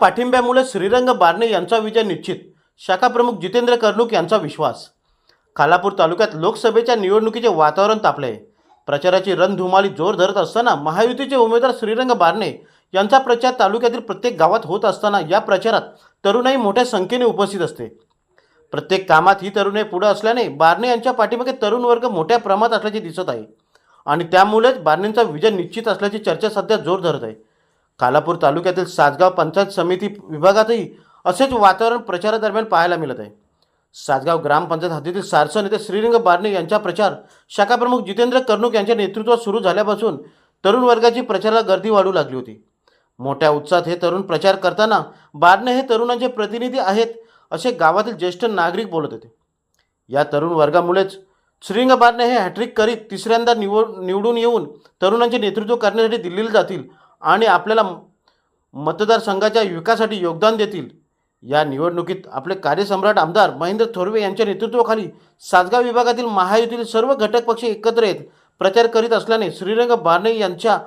पाठिंब्यामुळे श्रीरंग बारणे यांचा विजय निश्चित. शाखाप्रमुख जितेंद्र कर्णुक यांचा विश्वास. खालापूर तालुक्यात लोकसभेच्या निवडणुकीचे वातावरण तापले. आहे प्रचाराची रणधुमाळी जोर धरत असताना महायुतीचे उमेदवार श्रीरंग बारणे यांचा प्रचार तालुक्यातील प्रत्येक गावात होत असताना या प्रचारात तरुणाई मोठ्या संख्येने उपस्थित असते. प्रत्येक कामात ही तरुणाई पुढे असल्याने बारणे यांच्या पाठीमागे तरुण वर्ग मोठ्या प्रमाणात असल्याचे दिसत आहे. आणि त्यामुळेच बारणेंचा विजय निश्चित असल्याची चर्चा सध्या जोर धरत आहे. कालापूर तालुक्यातील सासगाव पंचायत समिती विभागातही असेच वातावरण प्रचारादरम्यान पाहायला मिळत आहे. सासगाव ग्रामपंचायत हद्दीतील सारसन येथे श्रीरंग बारणे यांचा प्रचार शाखाप्रमुख जितेंद्र कर्णुक यांच्या नेतृत्वात सुरू झाल्यापासून तरुण वर्गाची प्रचाराला गर्दी वाढू लागली होती. मोठ्या उत्साहात हे तरुण प्रचार करताना बारणे हे तरुणांचे प्रतिनिधी आहेत असे गावातील ज्येष्ठ नागरिक बोलत होते. या तरुण वर्गामुळेच श्रीरंग बारणे हे हॅट्रिक करीत तिसऱ्यांदा निवड निवडून येऊन तरुणांचे नेतृत्व करण्यासाठी दिल्लीला जातील आणि आपल्याला मतदारसंघाच्या विकासासाठी योगदान देतील. या निवडणुकीत आपले कार्यसम्राट आमदार महेंद्र थोरवे यांच्या नेतृत्वाखाली सासगाव विभागातील महायुतीतील सर्व घटक पक्ष एकत्र येत प्रचार करीत असल्याने श्रीरंग बारणे यांच्या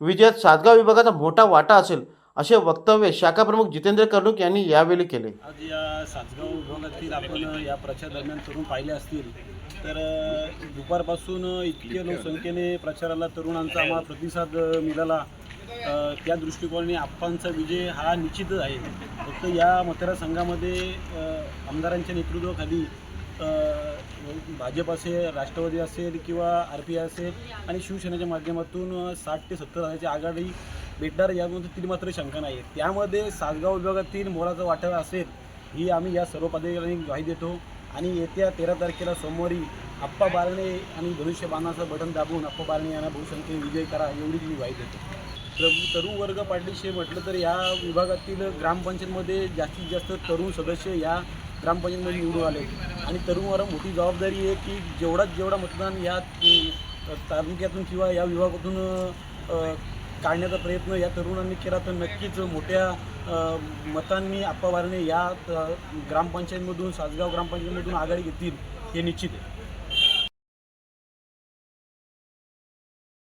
विजयात सासगाव विभागाचा मोठा वाटा असेल असे वक्तव्य शाखाप्रमुख जितेंद्र कर्णुक यांनी यावेळी केले. आज या सासगाव विभागातील आपण या प्रचार दरम्यान तरुण पाहिले असतील तर दुपारपासून इतके लोकसंख्येने प्रचाराला तरुणांचा आम्हाला प्रतिसाद मिळाला. त्या दृष्टिकोनाने आप्पांचा विजय हा निश्चितच आहे. फक्त या मतदारसंघामध्ये आमदारांच्या नेतृत्वाखाली भाजप असेल राष्ट्रवादी असेल किंवा आर पी आय असेल आणि शिवसेनेच्या माध्यमातून साठ ते सत्तर हजाराची आघाडी भेटणार यामध्ये तरी मात्र शंका नाही त्यामध्ये सासगाव विभागातील मोलाचा वाटा असेल ही आम्ही या सर्व पदाधिकाऱ्यांनी ग्वाही देतो. आणि येत्या तेरा तारखेला सोमवारी आप्पा बारणे आणि धनुष्यबाणाचं बटन दाबून आप्पा बारणे यांना बहुसंख्येने विजय करा एवढीच मी ग्वाही देतो. तरुण वर्ग पाठीशी म्हटलं तर या विभागातील ग्रामपंचायतमध्ये जास्तीत जास्त तरुण सदस्य या ग्रामपंचायतमध्ये निवडून आले. आणि तरुणवर मोठी जबाबदारी आहे की जेवढाच जेवढा मतदान या तालुक्यातून किंवा या विभागातून काढण्याचा प्रयत्न या तरुणांनी केला तर नक्कीच मोठ्या मतांनी आप्पा या ग्रामपंचायतमधून सासगाव ग्रामपंचायतमधून आघाडी घेतील हे निश्चित आहे.